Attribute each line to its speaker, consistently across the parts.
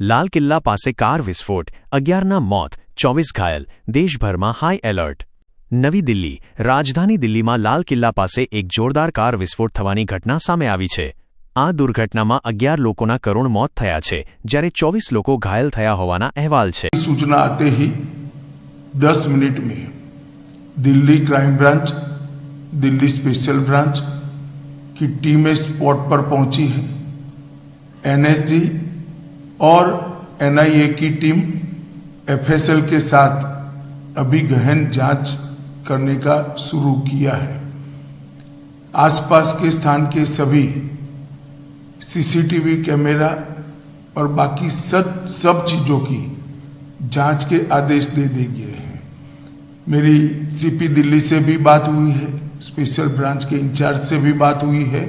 Speaker 1: લાલ કિલ્લા પાસે કાર વિસ્ફોટ અગિયારના મોત ચોવીસ ઘાયલ દેશભરમાં હાઈ એલર્ટ નવી દિલ્હી રાજધાની દિલ્હીમાં લાલ કિલ્લા પાસે એક જોરદાર કાર વિસ્ફોટ થવાની ઘટના સામે આવી છે. આ દુર્ઘટનામાં અગિયાર લોકોના કરુણ મોત થયા છે જ્યારે ચોવીસ લોકો ઘાયલ થયા હોવાના અહેવાલ છે.
Speaker 2: સૂચના આતે દસ મિનિટ મેં Delhi crime branch Delhi special branch की टीमें स्पॉट पर पहुँची हैं। एनएसजी और एनआईए की टीम एफएसएल के साथ अभी गहन जाँच करने का शुरू किया है। आसपास के स्थान के सभी सीसीटीवी कैमरा और बाकी सब सब चीज़ों की जाँच के आदेश दे दिए गए हैं। मेरी सीपी दिल्ली से भी बात हुई है। स्पेशल ब्रांच के इंचार्ज से भी बात हुई है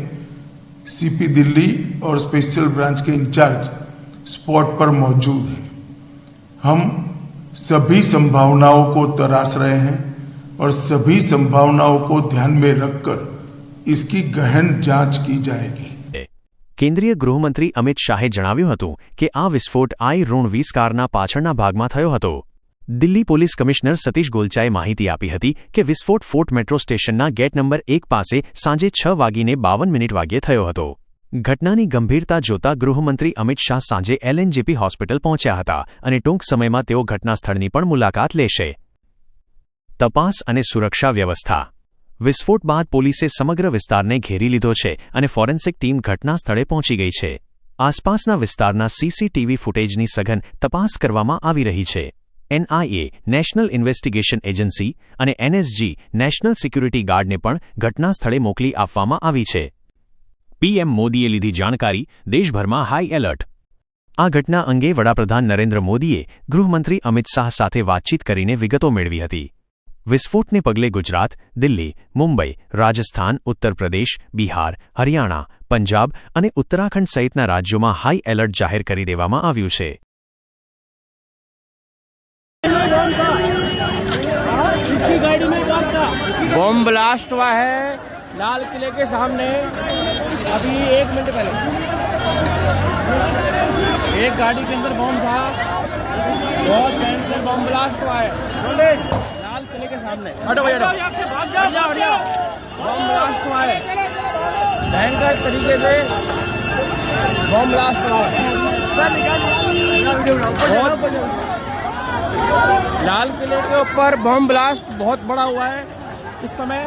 Speaker 2: सीपी दिल्ली और स्पेशल ब्रांच के इंचार्ज स्पॉट पर मौजूद हैं हम सभी संभावनाओं को तराश रहे हैं और सभी संभावनाओं को ध्यान में रखकर इसकी गहन जांच की जाएगी
Speaker 1: કેન્દ્રીય ગૃહમંત્રી અમિત શાહે જણાવ્યું હતું કે આ વિસ્ફોટ આઈ ઋણ વીસ કારના પાછળના ભાગમાં થયો હતો દિલ્હી પોલીસ કમિશનર સતીશ ગોલચાએ માહિતી આપી હતી કે વિસ્ફોટ ફોર્ટ મેટ્રો સ્ટેશનના ગેટ નંબર એક પાસે સાંજે છ વાગીને બાવન મિનિટ વાગ્યે થયો હતો. ઘટનાની ગંભીરતા જોતા ગૃહમંત્રી અમિત શાહ સાંજે એલએનજીપી હોસ્પિટલ પહોંચ્યા હતા અને ટૂંક સમયમાં તેઓ ઘટનાસ્થળની પણ મુલાકાત લેશે. તપાસ અને સુરક્ષા વ્યવસ્થા. વિસ્ફોટ બાદ પોલીસે સમગ્ર વિસ્તારને ઘેરી લીધો છે અને ફોરેન્સિક ટીમ ઘટનાસ્થળે પહોંચી ગઈ છે. આસપાસના વિસ્તારના સીસીટીવી ફૂટેજની સઘન તપાસ કરવામાં આવી રહી છે. એનઆઈએ, નેશનલ ઇન્વેસ્ટિગેશન એજન્સી અને એનએસજી, નેશનલ સિક્યુરિટી ગાર્ડને પણ ઘટના સ્થળે મોકલી આપવામાં આવી છે. પીએમ મોદીએ લીધી જાણકારી, દેશભરમાં હાઈ એલર્ટ. આ ઘટના અંગે વડાપ્રધાન નરેન્દ્ર મોદીએ ગૃહમંત્રી અમિત શાહ સાથે વાતચીત કરીને વિગતો મેળવી હતી. વિસ્ફોટને પગલે ગુજરાત, દિલ્હી, મુંબઈ, રાજસ્થાન ઉત્તર પ્રદેશ બિહાર, હરિયાણા, પંજાબ અને ઉત્તરાખંડ સહિતના રાજ્યોમાં હાઈ એલર્ટ જાહેર કરી દેવામાં આવ્યું છે.
Speaker 3: बॉम्ब ब्लास्ट हुआ है। लाल किले के सामने। अभी एक मिनट पहले। एक गाड़ी के अंदर बॉम्ब था। बहुत भयंकर बॉम्ब ब्लास्ट हुआ है। लाल किले के सामने। हटो। बॉम्ब ब्लास्ट हुआ है। भयंकर तरीके से बॉम्ब ब्लास्ट हुआ है। लाल किले के ऊपर बम ब्लास्ट बहुत बड़ा हुआ है। इस समय